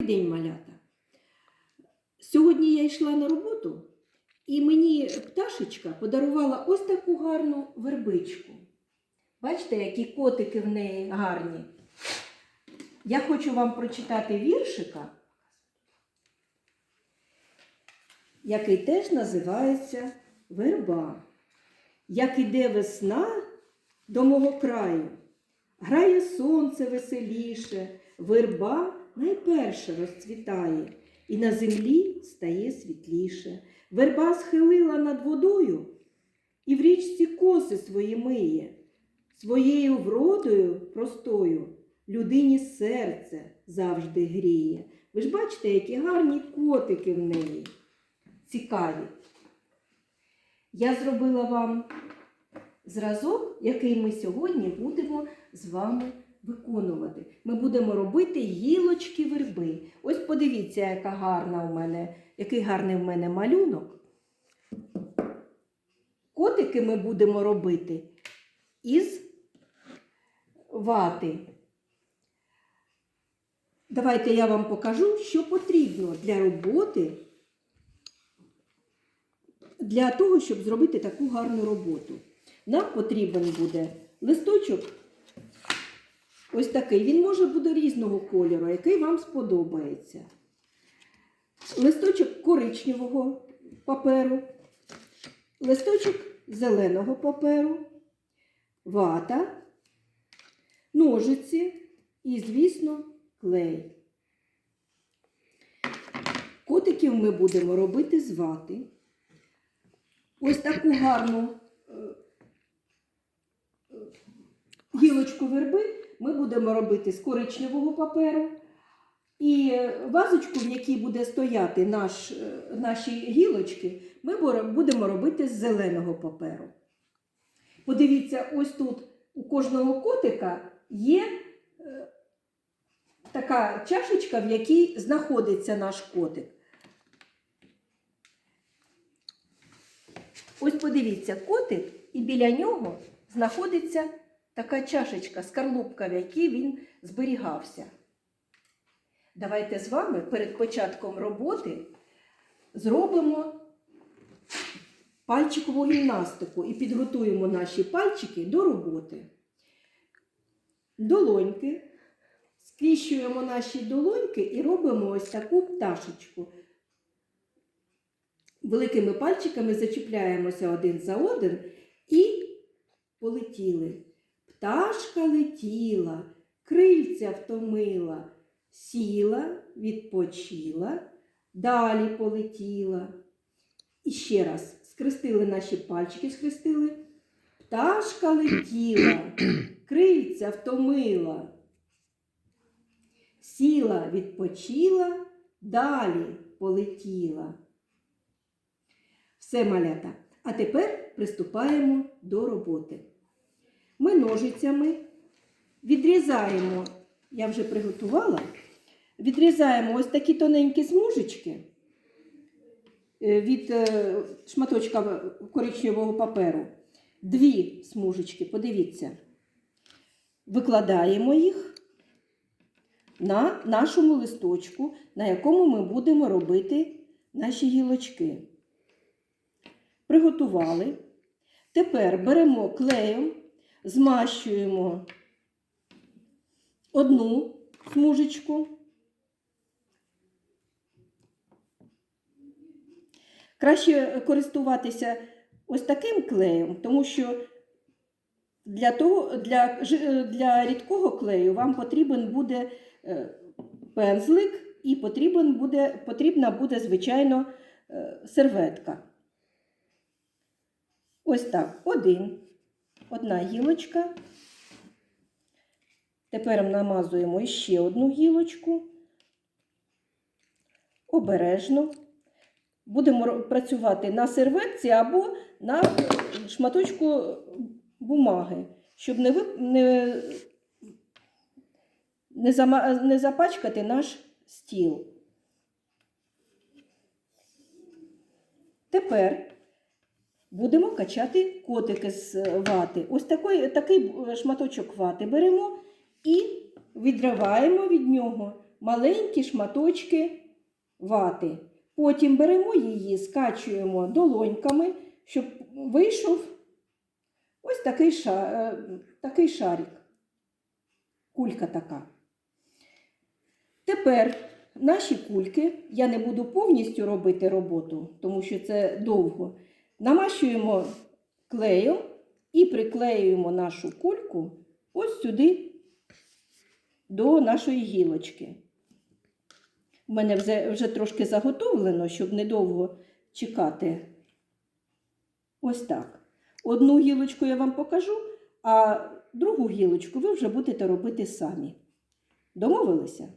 день, малята. Сьогодні я йшла на роботу, і мені пташечка подарувала ось таку гарну вербичку. Бачите, які котики в неї гарні. Я хочу вам прочитати віршика, який теж називається Верба. Як іде весна до мого краю, грає сонце веселіше, верба найперше розцвітає, і на землі стає світліше. Верба схилила над водою і в річці коси свої миє, своєю вродою простою людині серце завжди гріє. Ви ж бачите, які гарні котики в неї. Цікаві. Я зробила вам зразок, який ми сьогодні будемо з вами виконувати. Ми будемо робити гілочки верби. Ось подивіться, яка гарна у мене, який гарний в мене малюнок. Котики ми будемо робити із вати. Давайте я вам покажу, що потрібно для роботи, для того, щоб зробити таку гарну роботу. Нам потрібен буде листочок ось такий. Він може бути різного кольору, який вам сподобається. Листочок коричневого паперу, листочок зеленого паперу, вата, ножиці і, звісно, клей. Котиків ми будемо робити з вати. Ось таку гарну е, гілочку верби ми будемо робити з коричневого паперу. І вазочку, в якій буде стояти наш, е, наші гілочки, ми будемо робити з зеленого паперу. Подивіться, ось тут у кожного котика є е, така чашечка, в якій знаходиться наш котик. Ось подивіться, котик, і біля нього знаходиться така чашечка, скарлупка, в якій він зберігався. Давайте з вами перед початком роботи зробимо пальчикову гімнастику і підготуємо наші пальчики до роботи. Долоньки. Скріщуємо наші долоньки і робимо ось таку пташечку. Великими пальчиками зачіпляємося один за один і полетіли. Пташка летіла, крильця втомила, сіла, відпочила, далі полетіла. І ще раз скрестили наші пальчики, скрестили. Пташка летіла, крильця втомила. Сіла, відпочила, далі полетіла. Все малята. А тепер приступаємо до роботи. Ми ножицями відрізаємо, я вже приготувала, відрізаємо ось такі тоненькі смужечки е, від е, шматочка коричневого паперу. Дві смужечки, подивіться. Викладаємо їх на нашому листочку, на якому ми будемо робити наші гілочки. Приготували. Тепер беремо клеєм, змащуємо одну смужечку. Краще користуватися ось таким клеєм, тому що для, того, для, для рідкого клею вам потрібен буде е, пензлик і потрібен буде, потрібна буде, звичайно, е, серветка. Ось так, один, одна гілочка. Тепер намазуємо ще одну гілочку. Обережно. Будемо працювати на серветці або на шматочку бумаги, щоб не, не, не, зама, не запачкати наш стіл. Тепер будемо качати котики з е, вати. Ось такий, такий е, шматочок вати беремо і відриваємо від нього маленькі шматочки вати. Потім беремо її, скачуємо долоньками, щоб вийшов ось такий, ша, е, такий шарик. Кулька така. Тепер наші кульки, я не буду повністю робити роботу, тому що це довго. Намащуємо клеєм і приклеюємо нашу кульку ось сюди до нашої гілочки. У мене вже, вже трошки заготовлено, щоб недовго чекати. Ось так. Одну гілочку я вам покажу, а другу гілочку ви вже будете робити самі. Домовилися?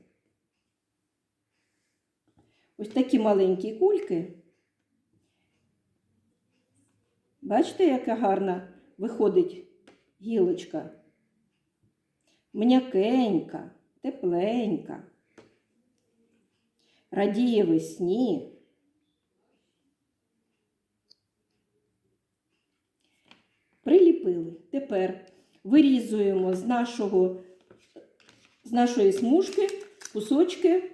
Ось такі маленькі кульки. Бачите, яка гарна виходить гілочка? М'якенька, тепленька. Радіє весні. Приліпили. Тепер вирізуємо з, нашого, з нашої смужки кусочки.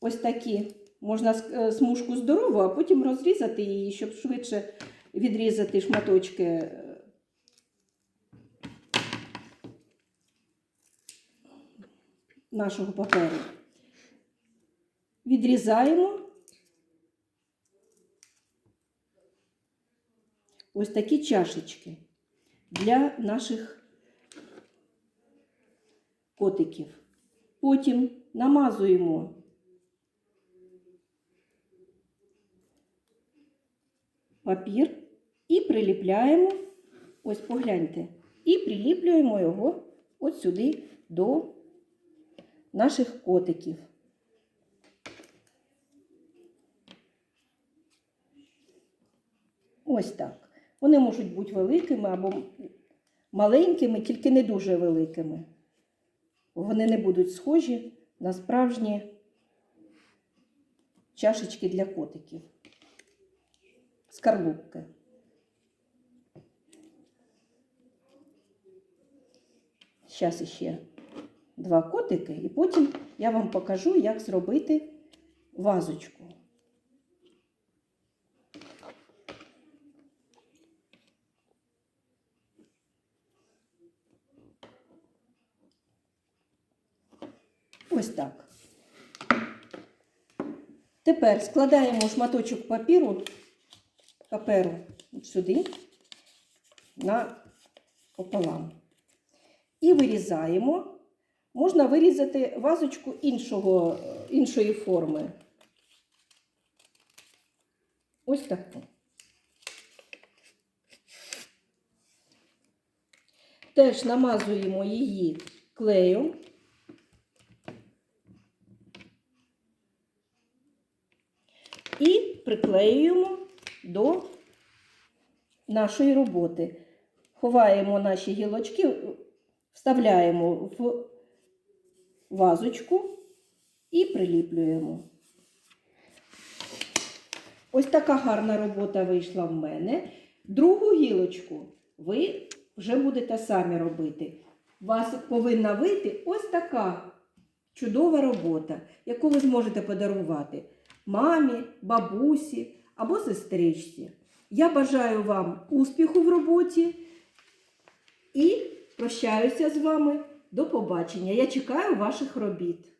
Ось такі. Можна е, смужку здорову, а потім розрізати її, щоб швидше відрізати шматочки. Нашого паперу. Відрізаємо ось такі чашечки для наших котиків. Потім намазуємо папір і приліпляємо, ось погляньте, і приліплюємо його от сюди до наших котиків. Ось так. Вони можуть бути великими або маленькими, тільки не дуже великими. Вони не будуть схожі на справжні чашечки для котиків. Скарлупки. Зараз іще два котики, і потім я вам покажу, як зробити вазочку. Ось так. Тепер складаємо шматочок папіру, паперу сюди на пополам. І вирізаємо. Можна вирізати вазочку іншого, іншої форми. Ось таку. Теж намазуємо її клеєм. І приклеюємо до нашої роботи. Ховаємо наші гілочки, вставляємо в вазочку і приліплюємо. Ось така гарна робота вийшла в мене. Другу гілочку ви вже будете самі робити. У вас повинна вийти ось така чудова робота, яку ви зможете подарувати мамі, бабусі або сестричці. Я бажаю вам успіху в роботі і прощаюся з вами. До побачення. Я чекаю ваших робіт.